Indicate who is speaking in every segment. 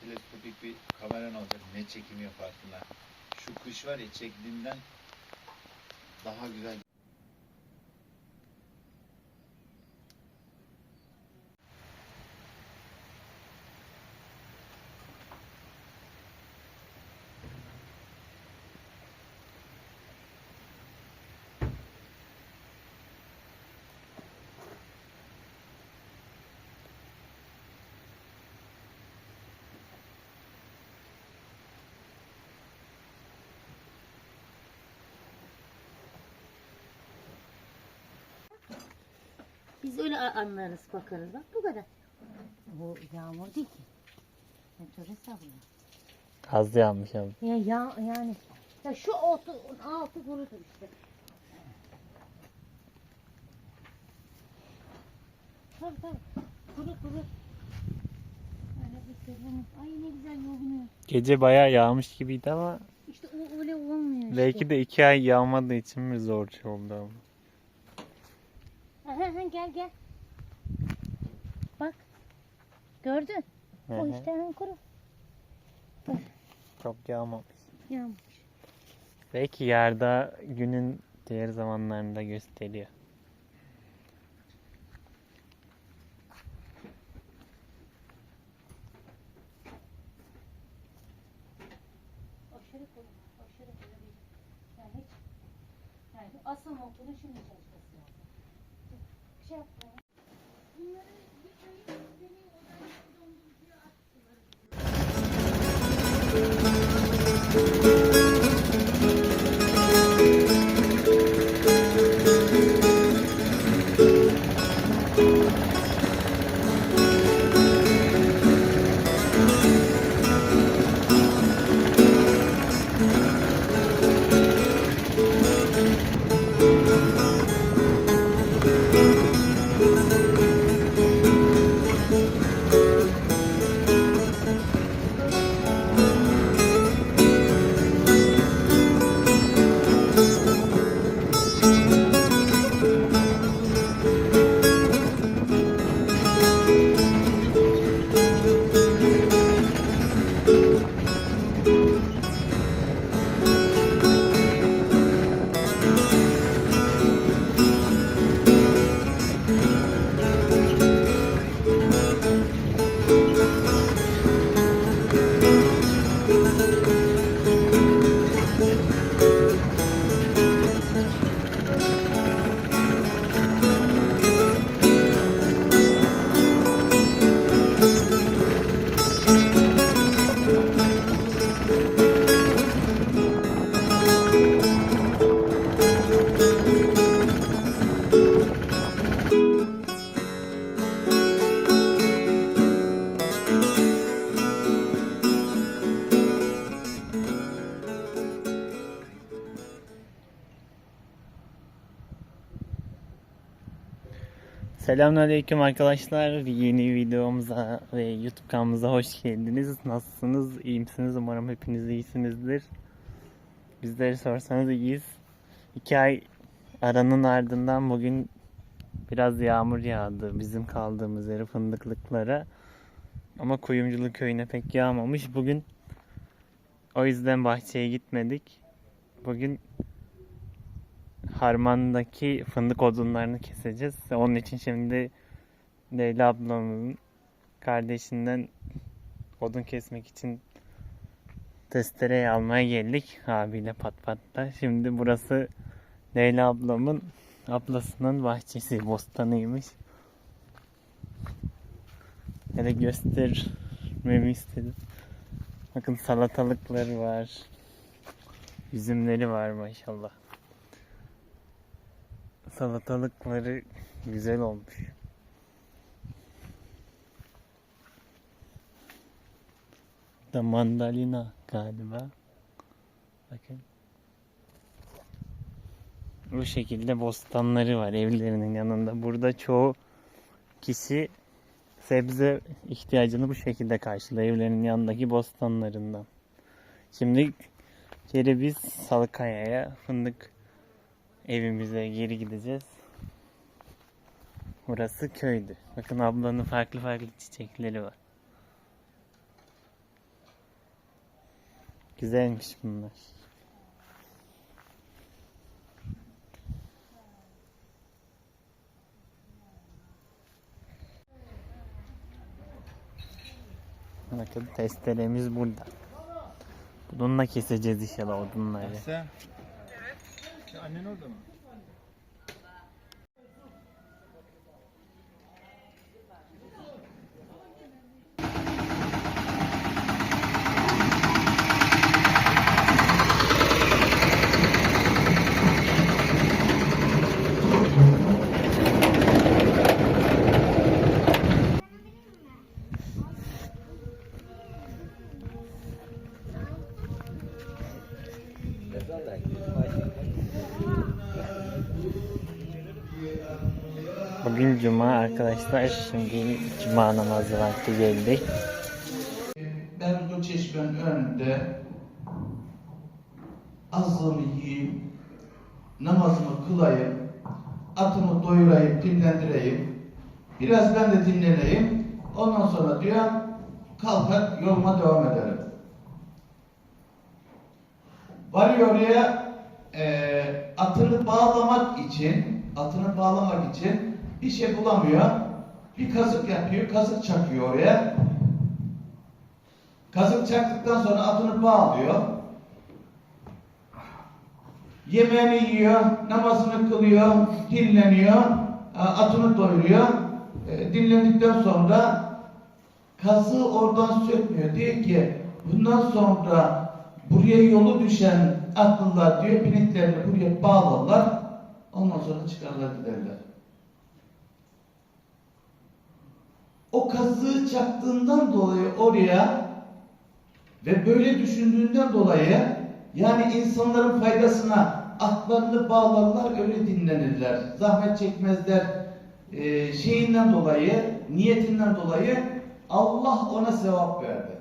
Speaker 1: teleskopik bir kameran olacak. Ne çekim yaparsın ha. Şu kuş var ya çektiğinden daha güzel.
Speaker 2: Anlarız bakarız. Bak bu kadar. Bu yağmur değil ki. Meteor hesabı.
Speaker 3: Az yağmış abi.
Speaker 2: Ya, ya yani ya şu altı, altı kurudur işte. Tabii tabii. Kuru kuru. Sezon. Ay ne güzel yoğunuyor.
Speaker 3: Gece bayağı yağmış gibiydi ama
Speaker 2: İşte o öyle olmuyor işte.
Speaker 3: belki de iki ay yağmadığı için mi zor şey oldu ama.
Speaker 2: Aha, aha, gel gel. Bak. Gördün.
Speaker 3: Hı
Speaker 2: O
Speaker 3: hı.
Speaker 2: işte hemen kuru.
Speaker 3: Çok yağmamış.
Speaker 2: Yağmur.
Speaker 3: Belki yerde günün diğer zamanlarında gösteriyor.
Speaker 2: Aşırı kuru. Aşırı kuru değil. Yani hiç. Yani asıl noktada şimdi çalışması lazım. Bir şey yapma. Bunları Música
Speaker 3: Selamünaleyküm arkadaşlar. Yeni videomuza ve YouTube kanalımıza hoş geldiniz. Nasılsınız? İyi misiniz? Umarım hepiniz iyisinizdir. Bizleri sorsanız iyiyiz. İki ay aranın ardından bugün biraz yağmur yağdı bizim kaldığımız yere fındıklıklara. Ama Kuyumculuk köyüne pek yağmamış. Bugün o yüzden bahçeye gitmedik. Bugün harmandaki fındık odunlarını keseceğiz. Onun için şimdi Leyla ablamın kardeşinden odun kesmek için testereyi almaya geldik abiyle pat patta. Şimdi burası Leyla ablamın ablasının bahçesi, bostanıymış. Hele göstermemi istedim. Bakın salatalıkları var. Üzümleri var maşallah salatalıkları güzel olmuş. Da mandalina galiba. Bakın. Bu şekilde bostanları var evlerinin yanında. Burada çoğu kişi sebze ihtiyacını bu şekilde karşılıyor evlerinin yanındaki bostanlarından. Şimdi geri biz Salıkaya'ya fındık evimize geri gideceğiz. Burası köydü. Bakın ablanın farklı farklı çiçekleri var. Güzelmiş bunlar. Bakın testeremiz burada. Bununla keseceğiz inşallah odunları.
Speaker 1: Sen? Ya annen orada mı?
Speaker 3: Arkadaşlar. Şimdi cuma namazı vakti geldi.
Speaker 4: Ben bu çeşmenin önünde azımı yiyeyim, namazımı kılayım, atımı doyurayım, dinlendireyim. Biraz ben de dinleneyim. Ondan sonra diyor kalkar yoluma devam ederim. Varıyor oraya eee, atını bağlamak için, atını bağlamak için bir şey bulamıyor. Bir kazık yapıyor, kazık çakıyor oraya. Kazık çaktıktan sonra atını bağlıyor. Yemeğini yiyor, namazını kılıyor, dinleniyor, atını doyuruyor. E, Dinlendikten sonra kazığı oradan sökmüyor. Diyor ki bundan sonra buraya yolu düşen atlılar diyor bineklerini buraya bağlarlar. Ondan sonra çıkarlar giderler. O kazığı çaktığından dolayı oraya ve böyle düşündüğünden dolayı yani insanların faydasına atlarını bağlarlar öyle dinlenirler. Zahmet çekmezler. Ee, şeyinden dolayı, niyetinden dolayı Allah ona sevap verdi.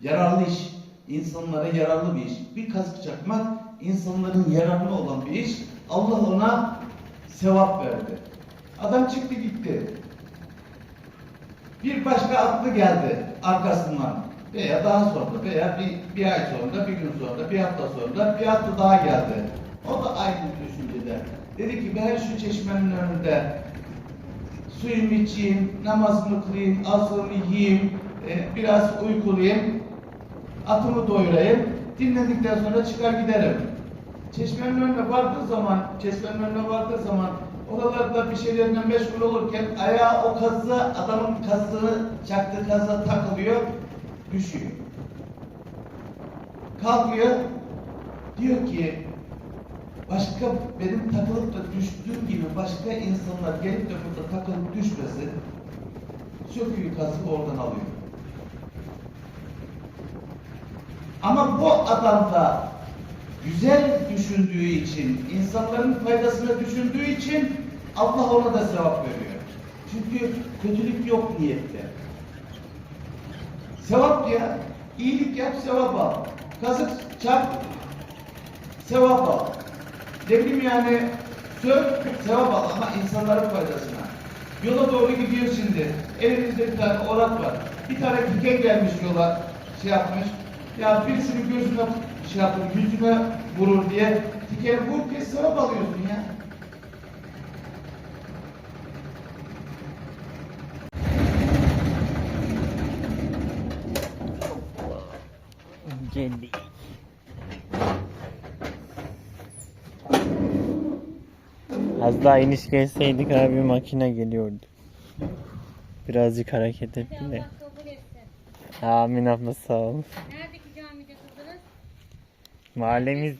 Speaker 4: Yararlı iş. insanlara yararlı bir iş. Bir kazık çakmak insanların yararına olan bir iş. Allah ona sevap verdi. Adam çıktı gitti. Bir başka atlı geldi arkasından veya daha sonra veya bir, bir ay sonra, bir gün sonra, bir hafta sonra bir atlı daha geldi. O da aynı düşüncede. Dedi ki ben şu çeşmenin önünde suyumu içeyim, namazımı kılayım, azımı yiyeyim, e, biraz uykulayayım, atımı doyurayım, dinlendikten sonra çıkar giderim. Çeşmenin önüne vardığı zaman, çeşmenin önüne vardığı zaman oralarda bir şeylerle meşgul olurken ayağı o kazı, adamın kazığı, çaktığı kazığa takılıyor, düşüyor. Kalkıyor, diyor ki başka benim takılıp da düştüğüm gibi başka insanlar gelip de burada takılıp düşmesin, söküyor kazığı oradan alıyor. Ama bu adam da güzel düşündüğü için, insanların faydasını düşündüğü için Allah ona da sevap veriyor. Çünkü kötülük yok niyette. Sevap ya, iyilik yap sevap al. Kazık çak, sevap al. Ne bileyim yani sök, sevap al ama insanların faydasına. Yola doğru gidiyor şimdi. Elimizde bir tane orak var. Bir tane diken gelmiş yola, şey yapmış. Ya birisinin gözüne şey yapın, yüzüne vurur diye dikeni vur diye sevap alıyorsun ya.
Speaker 3: Geldi. Az daha iniş gelseydik abi makine geliyordu. Birazcık hareket etti de. Amin abla sağ ol.
Speaker 2: Kıldınız?
Speaker 3: Mahallemiz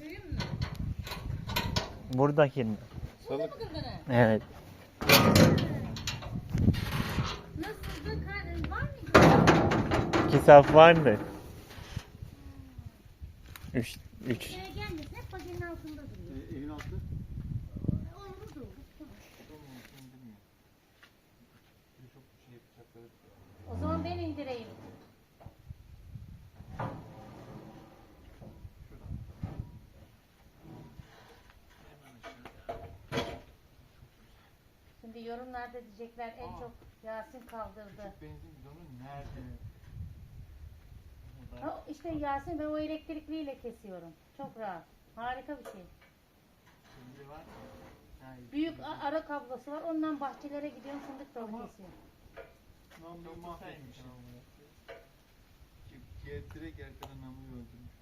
Speaker 3: buradaki.
Speaker 2: Burada mı kıldınız?
Speaker 3: Evet. İki saf vardı. Üç, üç.
Speaker 2: Duruyor.
Speaker 1: evin altı?
Speaker 2: O zaman ben indireyim. Şimdi yorumlarda diyecekler en çok Yasin kaldırdı.
Speaker 1: Benzin bidonu nerede?
Speaker 2: Ha, işte Yasin ben o elektrikliyle kesiyorum. Çok rahat. Harika bir şey.
Speaker 3: Şimdi var. Yani
Speaker 2: Büyük a- ara kablosu var. Ondan bahçelere gidiyorum fındık dalı kesiyorum.
Speaker 3: çok kısaymış.
Speaker 1: Direkt erkenden namluyu öldürmüş.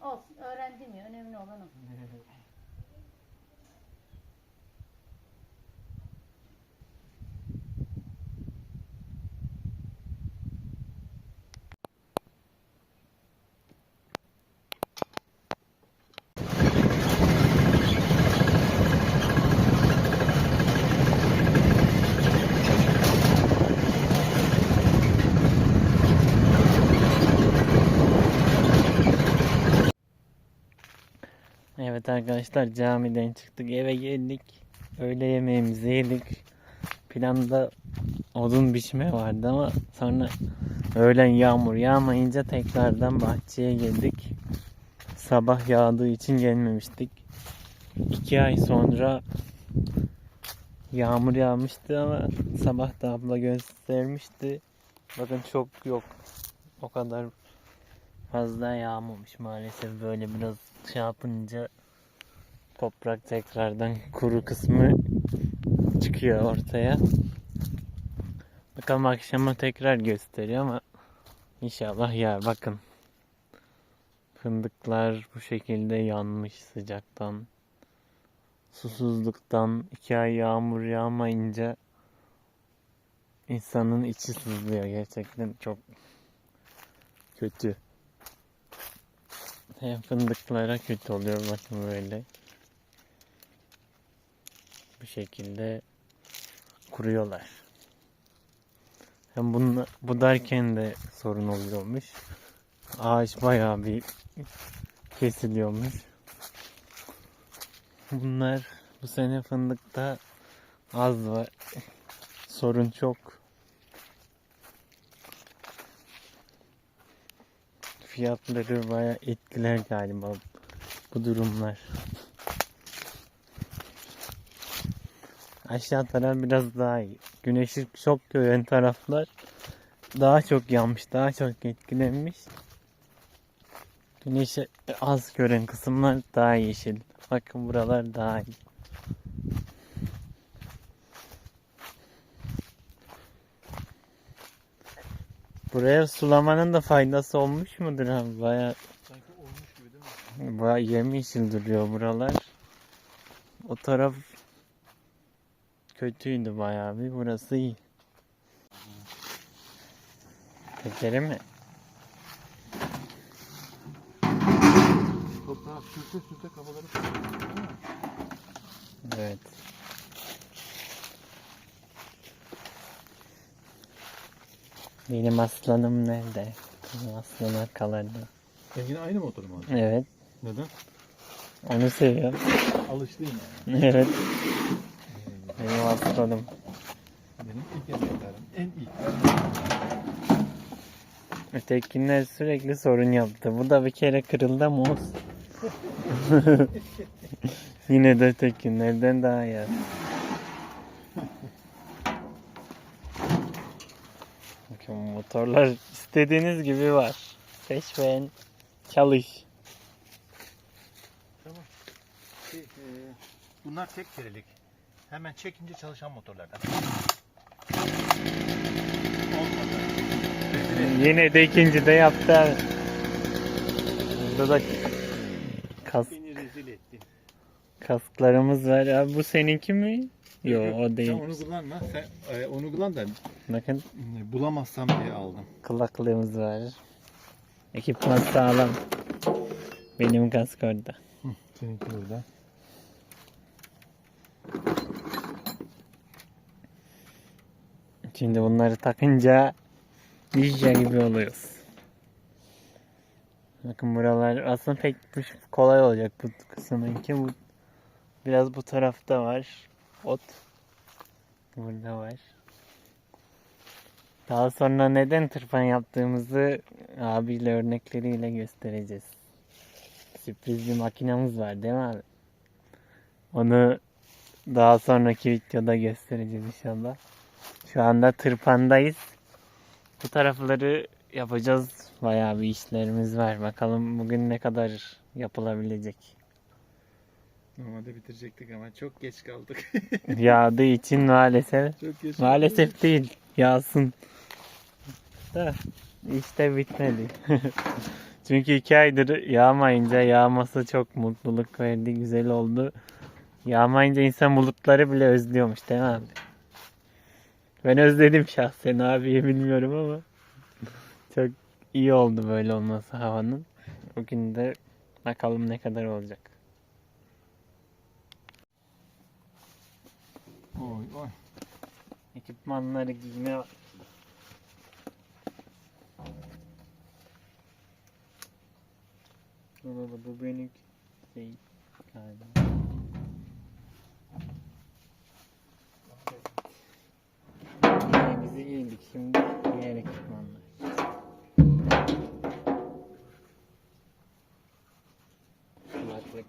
Speaker 2: Olsun öğrendim ya. Önemli olan o.
Speaker 3: Evet arkadaşlar camiden çıktık eve geldik. Öğle yemeğimizi yedik. Planda odun biçme vardı ama sonra öğlen yağmur yağmayınca tekrardan bahçeye geldik. Sabah yağdığı için gelmemiştik. İki ay sonra yağmur yağmıştı ama sabah da abla göstermişti. Bakın çok yok. O kadar fazla yağmamış maalesef böyle biraz şey yapınca toprak tekrardan kuru kısmı çıkıyor ortaya. Bakalım akşama tekrar gösteriyor ama inşallah ya bakın. Fındıklar bu şekilde yanmış sıcaktan. Susuzluktan iki ay yağmur yağmayınca insanın içi sızlıyor gerçekten çok kötü. Hem fındıklara kötü oluyor bakın böyle. Bu şekilde kuruyorlar. Hem bunu, bu derken de sorun oluyormuş. Ağaç bayağı bir kesiliyormuş. Bunlar bu sene fındıkta az var. Sorun çok. fiyatları bayağı etkiler galiba bu durumlar. Aşağı taraf biraz daha iyi. Güneşi çok gören taraflar daha çok yanmış, daha çok etkilenmiş. Güneşi az gören kısımlar daha yeşil. Bakın buralar daha iyi. Buraya sulamanın da faydası olmuş mudur abi? Baya
Speaker 1: Sanki olmuş gibi değil mi?
Speaker 3: baya yemyeşil duruyor buralar. O taraf kötüydü bayağı bir. Burası iyi. Tekeri mi?
Speaker 1: Toprağı sürte sürte kafaları
Speaker 3: Evet. Benim aslanım nerede? Benim aslan arkalarda.
Speaker 1: Sen yine aynı motoru mu aldın?
Speaker 3: Evet.
Speaker 1: Neden?
Speaker 3: Onu seviyorum.
Speaker 1: Alıştın yani.
Speaker 3: Evet. Benim aslanım.
Speaker 1: Benim ilk emeklerim. En ilk.
Speaker 3: Ötekiler sürekli sorun yaptı. Bu da bir kere kırıldı ama olsun. Yine de ötekilerden daha iyi. Bakın motorlar istediğiniz gibi var. Seç beğen, çalış.
Speaker 1: Tamam. Şey, e, bunlar tek kerelik. Hemen çekince çalışan motorlardan.
Speaker 3: Yine de ikinci de yaptı. abi. Burada da kas,
Speaker 1: Beni rezil ettin.
Speaker 3: kasklarımız var. Abi bu seninki mi? Yo o
Speaker 1: Sen
Speaker 3: değil.
Speaker 1: onu kullanma. Sen e, onu kullan da
Speaker 3: Bakın
Speaker 1: bulamazsam diye aldım.
Speaker 3: kulaklığımız var. Ekipman sağlam. Benim kask orada.
Speaker 1: Seninki burada.
Speaker 3: Şimdi bunları takınca ninja gibi oluyoruz. Bakın buralar aslında pek kolay olacak bu kısmınki. Bu biraz bu tarafta var. Ot. Burada var. Daha sonra neden tırpan yaptığımızı abiyle örnekleriyle göstereceğiz. Sürpriz bir makinamız var değil mi abi? Onu daha sonraki videoda göstereceğiz inşallah. Şu anda tırpandayız. Bu tarafları yapacağız. Bayağı bir işlerimiz var. Bakalım bugün ne kadar yapılabilecek.
Speaker 1: Normalde bitirecektik ama çok geç kaldık.
Speaker 3: Yağdığı için maalesef.
Speaker 1: çok geç
Speaker 3: Maalesef değil. Yağsın. Da işte bitmedi. Çünkü iki aydır yağmayınca yağması çok mutluluk verdi. Güzel oldu. Yağmayınca insan bulutları bile özlüyormuş değil mi abi? Ben özledim şahsen abiyi bilmiyorum ama. Çok iyi oldu böyle olması havanın. Bugün de bakalım ne kadar olacak. Oy oy. Ekipmanları giyme var. Baba bu benim şey galiba. Yemeğimizi yedik şimdi diğer ekipmanlar. Kulaklık.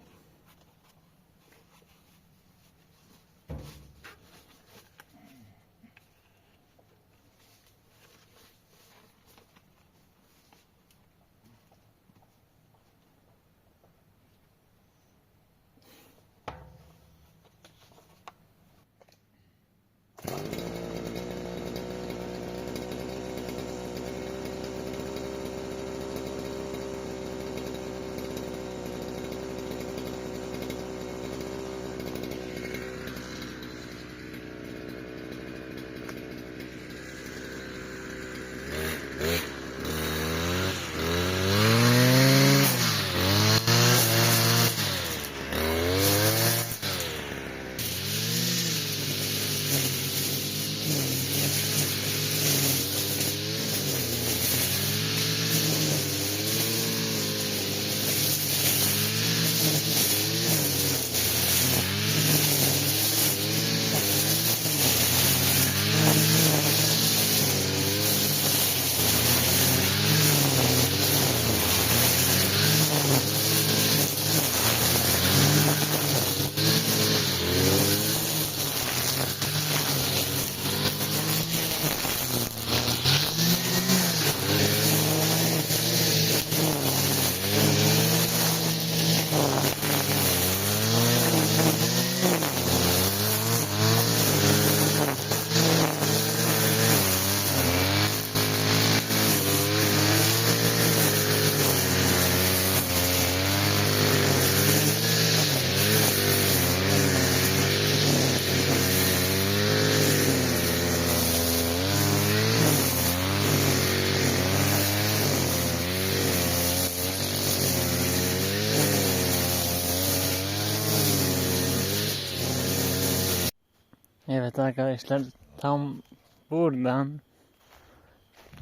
Speaker 3: Arkadaşlar tam buradan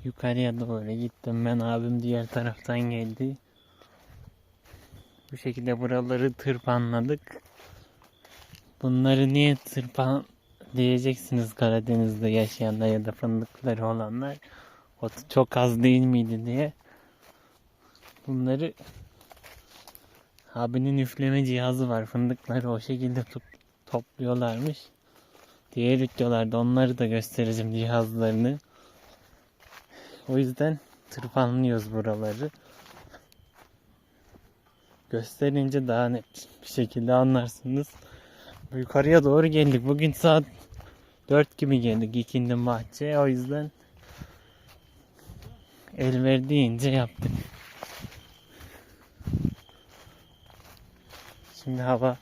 Speaker 3: yukarıya doğru gittim ben abim diğer taraftan geldi. Bu şekilde buraları tırpanladık. Bunları niye tırpan diyeceksiniz Karadeniz'de yaşayanlar ya da fındıkları olanlar. O çok az değil miydi diye. Bunları abinin üfleme cihazı var. Fındıkları o şekilde tut- topluyorlarmış. Diğer videolarda onları da göstereceğim cihazlarını. O yüzden tırpanlıyoruz buraları. Gösterince daha net bir şekilde anlarsınız. Yukarıya doğru geldik. Bugün saat 4 gibi geldik ikindi bahçeye. O yüzden el verdiğince yaptık. Şimdi hava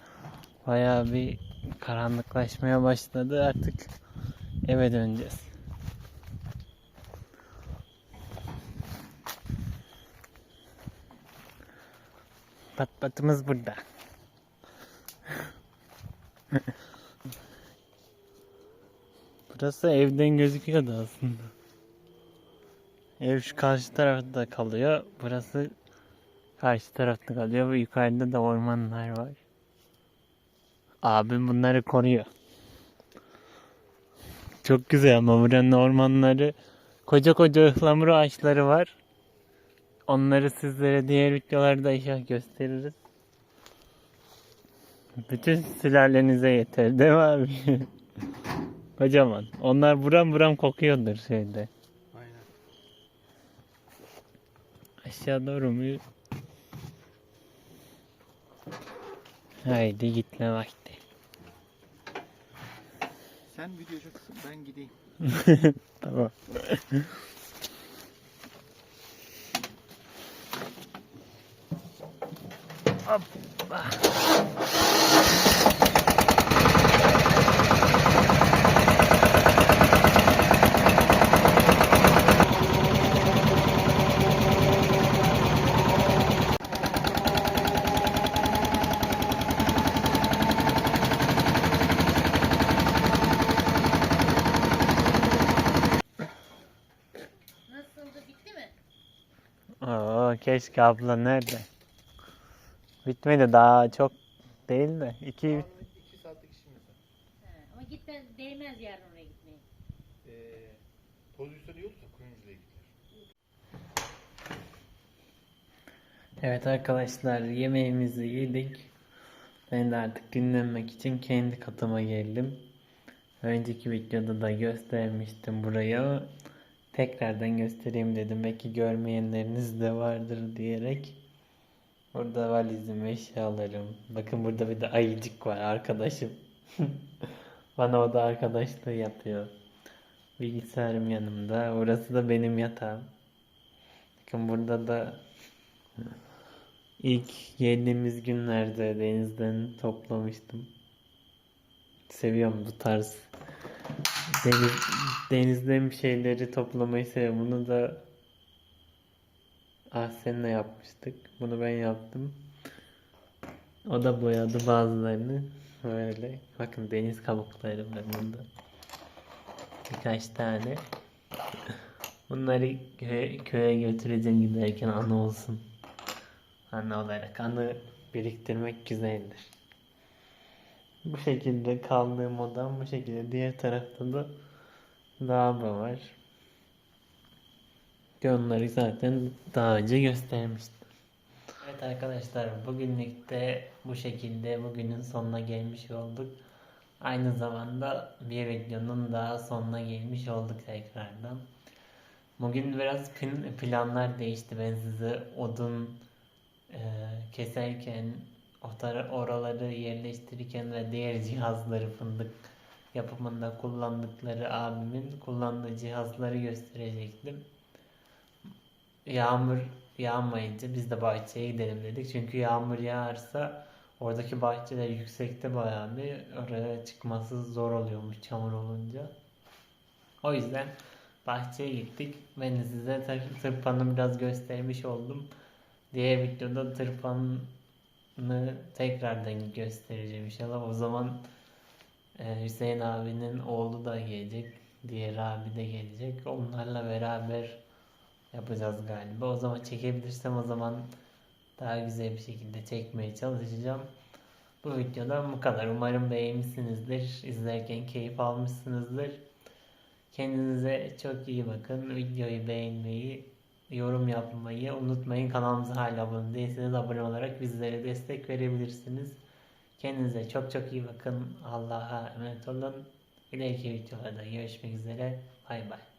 Speaker 3: bayağı bir karanlıklaşmaya başladı. Artık eve döneceğiz. Pat patımız burada. Burası evden gözüküyordu aslında. Ev şu karşı tarafta kalıyor. Burası karşı tarafta kalıyor ve yukarıda da ormanlar var. Abim bunları koruyor. Çok güzel ama buranın ormanları koca koca ıhlamur ağaçları var. Onları sizlere diğer videolarda inşallah gösteririz. Bütün sülalenize yeter değil mi abi? Kocaman. Onlar buram buram kokuyordur şeyde.
Speaker 1: Aynen.
Speaker 3: Aşağı doğru mu? Haydi gitme vakti.
Speaker 1: Sen video çeksin ben gideyim.
Speaker 3: Tamam. Hoppa. Keşke abla nerede? Bitmedi daha çok değil de. iki
Speaker 1: 2 saatlik işimiz var.
Speaker 2: He, ama gitme değmez yarın oraya gitmeye.
Speaker 1: Ee, pozisyon iyi olursa Kuyumcu'ya gidilir.
Speaker 3: Evet arkadaşlar yemeğimizi yedik. Ben de artık dinlenmek için kendi katıma geldim. Önceki videoda da göstermiştim burayı. Tekrardan göstereyim dedim. Belki görmeyenleriniz de vardır diyerek. Burada valizim, eşyalarım. Bakın burada bir de ayıcık var arkadaşım. Bana o da arkadaşlığı yapıyor. Bilgisayarım yanımda. Orası da benim yatağım. Bakın burada da İlk geldiğimiz günlerde denizden toplamıştım. Seviyorum bu tarz. Deniz, denizden bir şeyleri toplamayı seviyorum. Bunu da Ahsen'le yapmıştık. Bunu ben yaptım. O da boyadı bazılarını. Böyle. Bakın deniz kabukları var burada. Birkaç tane. Bunları köye, köye götüreceğim giderken anı olsun anne olarak anı biriktirmek güzeldir. Bu şekilde kaldığım odam bu şekilde. Diğer tarafta da lavabo var. Ki Onları zaten daha önce göstermiştim. Evet arkadaşlar bugünlük de bu şekilde bugünün sonuna gelmiş olduk. Aynı zamanda bir videonun daha sonuna gelmiş olduk tekrardan. Bugün biraz plan- planlar değişti. Ben size odun e, keserken oraları yerleştirirken ve diğer cihazları fındık yapımında kullandıkları abimin kullandığı cihazları gösterecektim. Yağmur yağmayınca biz de bahçeye gidelim dedik. Çünkü yağmur yağarsa oradaki bahçeler yüksekte bayağı bir oraya çıkması zor oluyormuş çamur olunca. O yüzden bahçeye gittik. Ben de size tır- tırpanı biraz göstermiş oldum. Diğer videoda tırpanı tekrardan göstereceğim inşallah. O zaman e, Hüseyin abinin oğlu da gelecek. Diğer abi de gelecek. Onlarla beraber yapacağız galiba. O zaman çekebilirsem o zaman daha güzel bir şekilde çekmeye çalışacağım. Bu videodan bu kadar. Umarım beğenmişsinizdir. İzlerken keyif almışsınızdır. Kendinize çok iyi bakın. Videoyu beğenmeyi, yorum yapmayı unutmayın. Kanalımıza hala abone değilseniz abone olarak bizlere destek verebilirsiniz. Kendinize çok çok iyi bakın. Allah'a emanet olun. İleriki videolarda görüşmek üzere. Bay bay.